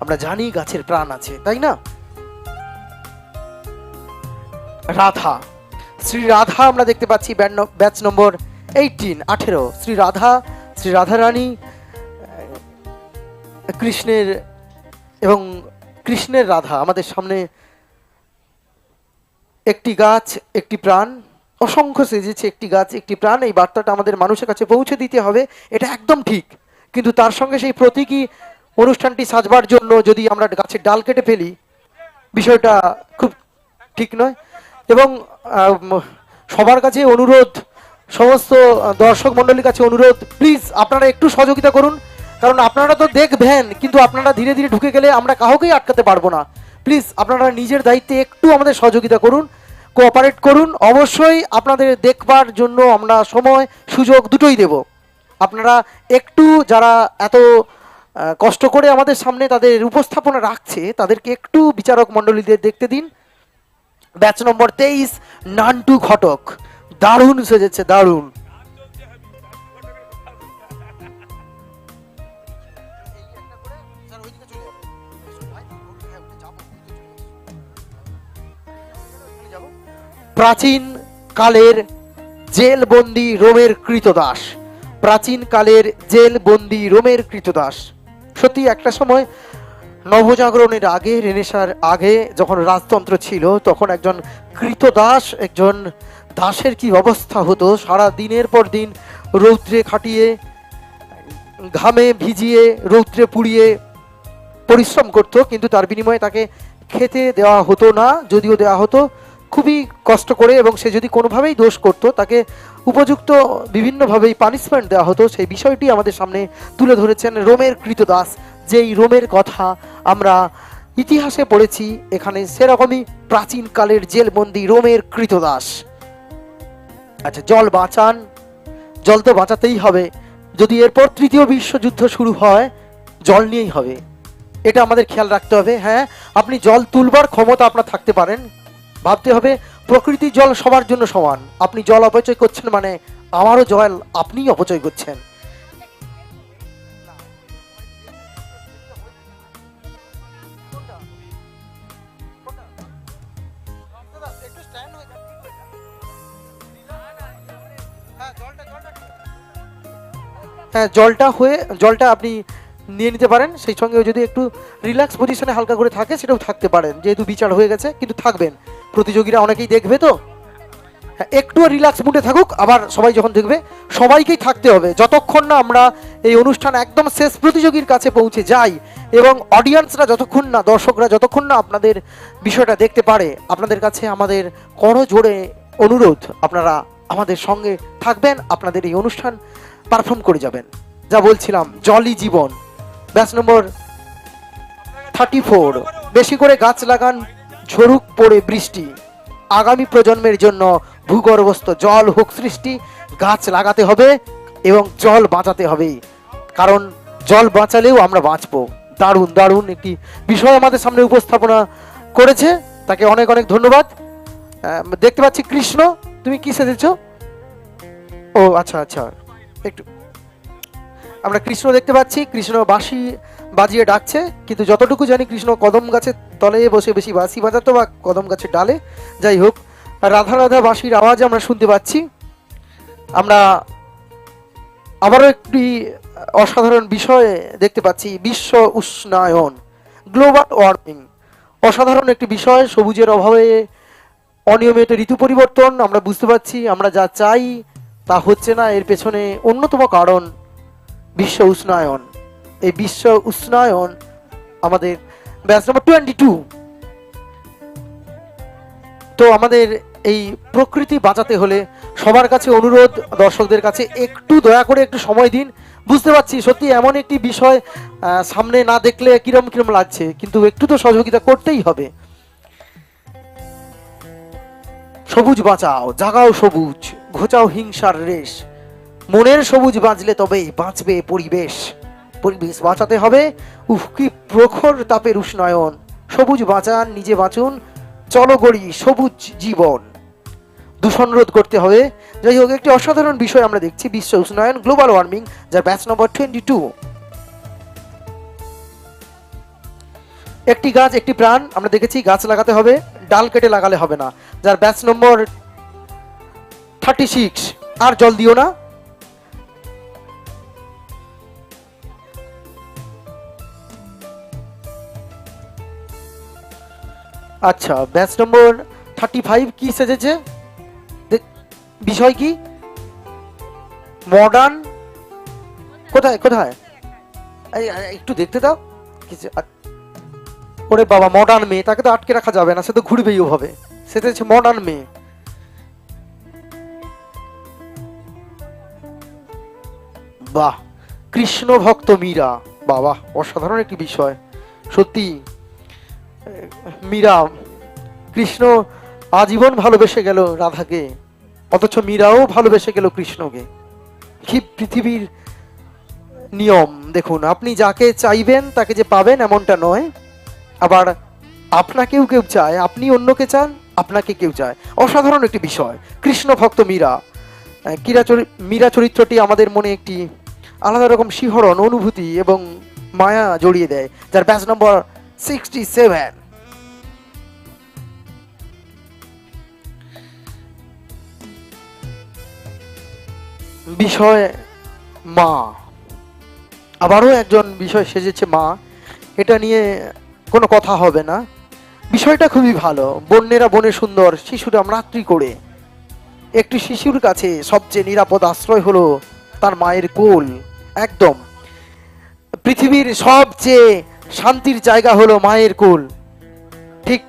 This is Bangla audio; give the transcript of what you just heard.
আমরা জানি গাছের প্রাণ আছে তাই না? রাধা শ্রী রাধা আমরা দেখতে পাচ্ছি ব্যাচ নম্বর এইটিন আঠেরো। শ্রী রাধা শ্রী রাধারানী আহ, কৃষ্ণের এবং কৃষ্ণের রাধা আমাদের সামনে একটি গাছ একটি প্রাণ। অসংখ্য সেজেছে একটি গাছ একটি প্রাণ। এই বার্তাটা আমাদের মানুষের কাছে পৌঁছে দিতে হবে এটা একদম ঠিক। কিন্তু তার সঙ্গে সেই প্রতীকী অনুষ্ঠানটি সাজবার জন্য যদি আমরা গাছের ডাল কেটে ফেলি, বিষয়টা খুব ঠিক নয়। এবং সবার কাছে অনুরোধ, সমস্ত দর্শক মণ্ডলীর কাছে অনুরোধ, প্লিজ আপনারা একটু সহযোগিতা করুন। কারণ আপনারা তো দেখবেন, কিন্তু আপনারা ধীরে ধীরে ঢুকে গেলে আমরা কাউকেই আটকাতে পারব না। প্লিজ আপনারা নিজের দায়িত্বে একটু আমাদের সহযোগিতা করুন কোঅপারেট করুন। অবশ্যই আপনাদের দেখবার জন্য আমরা সময়, সুযোগ দুটোই দেব। আপনারা একটু যারা এত কষ্ট করে আমাদের সামনে তাদের উপস্থাপনা রাখছে, তাদেরকে একটু বিচারক মণ্ডলীদের দেখতে দিন। ব্যাচ নম্বর তেইশ, নান্টু ঘটক। দারুণ সেজেছে, দারুণ। প্রাচীন কালের জেলবন্দি রোমের কৃতদাস। প্রাচীন কালের জেলবন্দি রোমের কৃতদাস। সত্যি একটা সময় নবজাগরণের আগে, রেনেসার আগে যখন রাজতন্ত্র ছিল, তখন একজন কৃতদাস, একজন দাসের কি অবস্থা হতো? সারা দিনের পর দিন রৌদ্রে খাটিয়ে, ঘামে ভিজিয়ে, রৌদ্রে পুড়িয়ে পরিশ্রম করত, কিন্তু তার বিনিময়ে তাকে খেতে দেওয়া হতো না, যদিও দেওয়া হতো। খুবই কষ্ট করে এবং সে যদি কোনোভাবেই দোষ করত, তাকে উপযুক্ত বিভিন্নভাবেই পানিশমেন্ট দেওয়া হতো। সেই বিষয়টি আমাদের সামনে তুলে ধরেছেন রোমের কৃতদাস। যেই রোমের কথা আমরা ইতিহাসে পড়েছি, এখানে সেরকমই প্রাচীনকালের জেলবন্দি রোমের কৃতদাস। আচ্ছা জল বাঁচান, জল তো বাঁচাতেই হবে। যদি এরপর তৃতীয় বিশ্বযুদ্ধ শুরু হয়, জল নিয়েই হবে। এটা আমাদের খেয়াল রাখতে হবে। হ্যাঁ আপনি জল তুলবার ক্ষমতা আপনার থাকতে পারেন। ভাবতে হবে প্রকৃতির জল সবার জন্য সমান। আপনি জল অপচয় করছেন মানে আমারও জল আপনিই অপচয় করছেন। হ্যাঁ জলটা হয়ে, জলটা আপনি নিয়ে নিতে পারেন। সেই সঙ্গে যদি একটু রিল্যাক্স পজিশনে হালকা করে থাকে, সেটাও থাকতে পারেন। যেহেতু বিচার হয়ে গেছে, কিন্তু থাকবেন। প্রতিযোগীরা অনেকেই দেখবে তো? একটু রিল্যাক্স মুডে থাকুক, আবার সবাই যখন দেখবে, সবাইকেই থাকতে হবে। যতক্ষণ না আমরা এই অনুষ্ঠান একদম শেষ প্রতিযোগীর কাছে পৌঁছে যাই এবং অডিয়েন্সরা যতক্ষণ না, দর্শকরা যতক্ষণ না আপনাদের বিষয়টা দেখতে পারে, আপনাদের কাছে আমাদের করো জোরে অনুরোধ, আপনারা আমাদের সঙ্গে থাকবেন, আপনাদের এই অনুষ্ঠান পারফর্ম করে যাবেন। যা বলছিলাম জলি জীবন। ব্যাস নম্বর থার্টি ফোর বেশি করে গাছ লাগান। ঝরুক পড়ে বৃষ্টি। আগামী প্রজন্মের জন্য ভূগর্ভস্থ জল হোক সৃষ্টি, গাছ লাগাতে হবে এবং জল বাঁচাতে হবে। কারণ জল বাঁচালেও আমরা বাঁচবো। দারুণ দারুণ একটি বিষয় আমাদের সামনে উপস্থাপনা করেছে। তাকে অনেক অনেক ধন্যবাদ। দেখতে পাচ্ছি কৃষ্ণ। তুমি কি সেজেছ? ও আচ্ছা আচ্ছা। একটু। আমরা কৃষ্ণ দেখতে পাচ্ছি। কৃষ্ণ বাঁশি বাজিয়ে ডাকছে, কিন্তু যতটুকু জানি কৃষ্ণ কদম গাছের তলে বসে বেশি বাঁশি বাজাতো বা কদম গাছের ডালে। যাই হোক, রাধা রাধা বাঁশির আওয়াজ আমরা শুনতে পাচ্ছি। আমরা আবারও একটি অসাধারণ বিষয় দেখতে পাচ্ছি, বিশ্ব উষ্ণায়ন, গ্লোবাল ওয়ার্মিং। অসাধারণ একটি বিষয়, সবুজের অভাবে অনিয়মিত ঋতু পরিবর্তন, আমরা বুঝতে পারছি, আমরা যা চাই তা হচ্ছে না, এর পেছনে অন্যতম কারণ বিশ্ব উষ্ণায়ন। এই বিশ্ব উষ্ণায়ন আমাদের ব্যাচ নম্বর টোয়েন্টি টু তো আমাদের এই প্রকৃতি বাঁচাতে হলে সবার কাছে অনুরোধ, দর্শকদের কাছে একটু দয়া করে একটু সময় দিন। বুঝতে পারছি, সত্যি এমন একটি বিষয় সামনে না দেখলে কিরম কিরম লাগছে, কিন্তু একটু তো সহযোগিতা করতেই হবে। সবুজ বাঁচাও, জাগাও সবুজ, ঘোচাও হিংসার রেশ। মনের সবুজ বাঁচলে তবেই বাঁচবে পরিবেশ। পরিবেশ বাঁচাতে হবে। উফ, কি প্রখর তাপের উষ্ণায়ন। সবুজ বাঁচান, নিজে বাঁচুন। চলো গড়ি, সবুজ জীবন। দূষণ রোধ করতে হবে। যাই হোক, একটি অসাধারণ বিষয় আমরা দেখছি, বিশ্ব উষ্ণায়ন, গ্লোবাল ওয়ার্মিং, যার ব্যাচ নম্বর টোয়েন্টি টু। একটি গাছ, একটি প্রাণ, আমরা দেখেছি গাছ লাগাতে হবে, ডাল কেটে লাগালে হবে না। যার ব্যাচ নম্বর থার্টি সিক্স। আর জল দিও না। আচ্ছা ব্যাচ নম্বর থার্টি ফাইভ কি সেজেছে? বিষয় কি? মডার্ন কোথায় কোথায়? একটু দেখতে দাও। কিছু ওরে বাবা মডার্ন মেয়ে, তাকে তো আটকে রাখা যাবে না, সে তো ঘুরবেই ওভাবে। সেটা হচ্ছে মডার্ন মেয়ে। বাহ কৃষ্ণ ভক্ত মীরা। বাবা, অসাধারণ একটি বিষয়। সত্যি মীরা কৃষ্ণ আজীবন ভালোবেসে গেল রাধাকে, অথচ মীরাও ভালোবেসে গেল কৃষ্ণকে। কি পৃথিবীর নিয়ম। দেখুন, আপনি যাকে চাইবেন, তাকে যে পাবেন এমনটা নয়। আবার আপনাকেও কেউ চায়, আপনি অন্যকে চান, আপনাকে কেউ চায়। অসাধারণ একটি বিষয়। কৃষ্ণ ভক্ত মীরা। কীরা মীরা চরিত্রটি আমাদের মনে একটি আলাদা রকম শিহরণ, অনুভূতি এবং মায়া জড়িয়ে দেয়, যার ব্যাচ নম্বর সিক্সটি সেভেন বিষয় মা। আবারও একজন বিষয় সেজেছে মা। এটা নিয়ে কোনো কথা হবে না। বিষয়টা খুবই ভালো। বন্যেরা বনে সুন্দর শিশুরা রাত্রি করে। একটি শিশুর কাছে সবচেয়ে নিরাপদ আশ্রয় হলো তার মায়ের কোল। একদম। পৃথিবীর সবচেয়ে শান্তির জায়গা হলো মায়ের কোল। ঠিক